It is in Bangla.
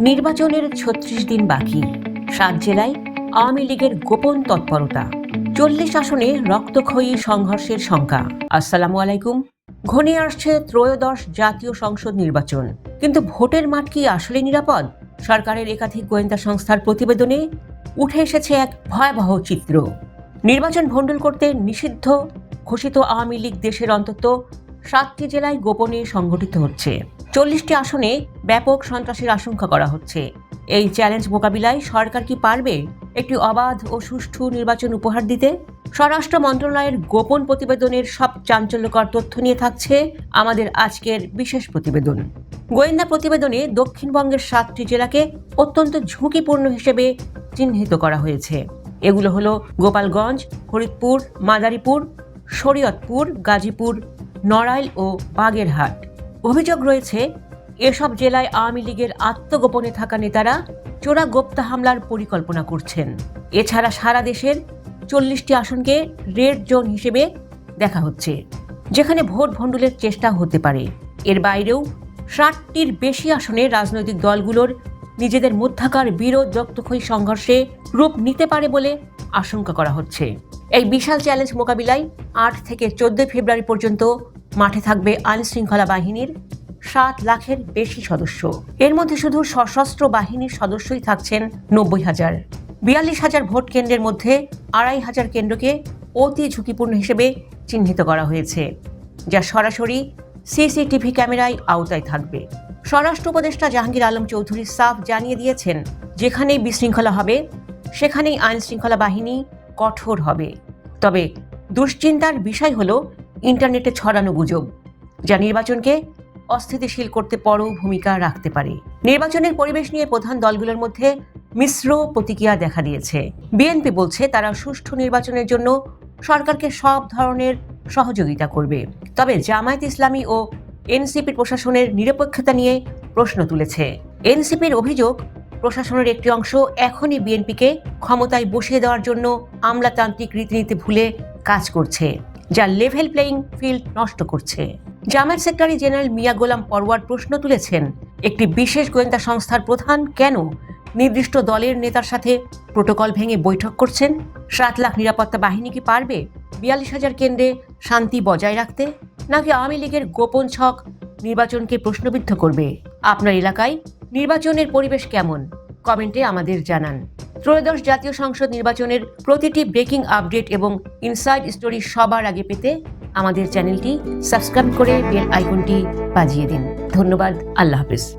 নির্বাচনের ছত্রিশ দিন বাকি। সাত জেলায় আওয়ামী লীগের গোপন তৎপরতা। চল্লিশ আসনে রক্তক্ষয়ী সংঘর্ষের শঙ্কা আসসালামু আলাইকুম। ঘনিয়ে আসছে ত্রয়োদশ জাতীয় সংসদ নির্বাচন। কিন্তু ভোটের মাঠ কি আসলে নিরাপদ? সরকারের একাধিক গোয়েন্দা সংস্থার প্রতিবেদনে উঠে এসেছে এক ভয়াবহ চিত্র। নির্বাচন ভণ্ডুল করতে নিষিদ্ধ, ঘোষিত আওয়ামী লীগ দেশের অন্তত সাতটি জেলায় গোপনে সংগঠিত হচ্ছে। চল্লিশটি আসনে ব্যাপক সন্ত্রাসের আশঙ্কা করা হচ্ছে। এই চ্যালেঞ্জ মোকাবিলায় সরকার কি পারবে? একটি অবাধ ও সুষ্ঠু নির্বাচন উপহার দিতে? স্বরাষ্ট্র মন্ত্রণালয়ের গোপন প্রতিবেদনের সব চাঞ্চল্যকর তথ্য নিয়ে থাকছে আমাদের আজকের বিশেষ প্রতিবেদন। গোয়েন্দা প্রতিবেদনে দক্ষিণবঙ্গের সাতটি জেলাকে অত্যন্ত ঝুঁকিপূর্ণ হিসেবে চিহ্নিত করা হয়েছে। এগুলো হলো গোপালগঞ্জ ফরিদপুর মাদারীপুর, শরীয়তপুর, গাজীপুর নড়াইল ও বাগেরহাট। অভিযোগ রয়েছে, এসব জেলায় আওয়ামী লীগের আত্মগোপনে থাকা নেতারা চোরা গোপ্তা হামলার পরিকল্পনা করছেন। এছাড়া সারা দেশের চল্লিশটি আসনকে রেড জোন হিসেবে দেখা হচ্ছে, যেখানে ভোট ভণ্ডুলের চেষ্টা হতে পারে। এর বাইরেও ষাটটির বেশি আসনে রাজনৈতিক দলগুলোর নিজেদের মধ্যাকার বিরোধ রক্তক্ষয়ী সংঘর্ষে রূপ নিতে পারে বলে আশঙ্কা করা হচ্ছে। এই বিশাল চ্যালেঞ্জ মোকাবিলায় আট থেকে চোদ্দ ফেব্রুয়ারি পর্যন্ত মাঠে থাকবে আইন শৃঙ্খলা বাহিনীর সাত লাখের বেশি সদস্য। এর মধ্যে শুধু সশস্ত্র বাহিনীর সদস্যই থাকছেন নব্বই হাজার। বিয়াল্লিশ হাজার ভোট কেন্দ্রের মধ্যে আড়াই হাজার কেন্দ্রকে অতি ঝুঁকিপূর্ণ হিসেবে চিহ্নিত করা হয়েছে, যা সরাসরি সিসিটিভি ক্যামেরায় আওতায় থাকবে। স্বরাষ্ট্র উপদেষ্টা জাহাঙ্গীর আলম চৌধুরী সাফ জানিয়ে দিয়েছেন, যেখানেই বিশৃঙ্খলা হবে, সেখানেই আইন শৃঙ্খলা বাহিনী কঠোর হবে। তবে দুশ্চিন্তার বিষয় হলো ইন্টারনেটে ছড়ানো গুজব, যা নির্বাচনকে অস্থিতিশীল করতে বড় ভূমিকা রাখতে পারে। নির্বাচনের পরিবেশ নিয়ে প্রধান দলগুলোর মধ্যে মিশ্র প্রতিক্রিয়া দেখা দিয়েছে। বিএনপি বলছে তারা সুষ্ঠু নির্বাচনের জন্য সরকারকে সব ধরনের সহযোগিতা করবে। তবে জামায়াত ইসলামী ও এনসিপির প্রশাসনের নিরপেক্ষতা নিয়ে প্রশ্ন তুলেছে। এনসিপির অভিযোগ প্রশাসনের একটি অংশ এখনই বিএনপিকে ক্ষমতায় বসিয়ে দেওয়ার জন্য আমলাতান্ত্রিক রীতিনীতি ভুলে কাজ করছে, যা লেভেল প্লেইং ফিল্ড নষ্ট করছে। জামায়াত সেক্রেটারি জেনারেল মিয়া গোলাম পরওয়ার প্রশ্ন তুলেছেন, একটি বিশেষ গোয়েন্দা সংস্থার প্রধান কেন নির্দিষ্ট দলের নেতার সাথে প্রোটোকল ভেঙে বৈঠক করছেন? সাত লাখ নিরাপত্তা বাহিনী কি পারবে? বিয়াল্লিশ হাজার কেন্দ্রে শান্তি বজায় রাখতে? নাকি আওয়ামী লীগের গোপন ছক নির্বাচনকে প্রশ্নবিদ্ধ করবে। আপনার এলাকায় নির্বাচনের পরিবেশ কেমন? কমেন্টে আমাদের জানান। ত্রয়োদশ জাতীয় সংসদ নির্বাচনের প্রতিটি ব্রেকিং আপডেট এবং ইনসাইড স্টোরি সবার আগে পেতে আমাদের চ্যানেলটি সাবস্ক্রাইব করে বেল আইকনটি বাজিয়ে দিন। ধন্যবাদ। আল্লাহ হাফিজ।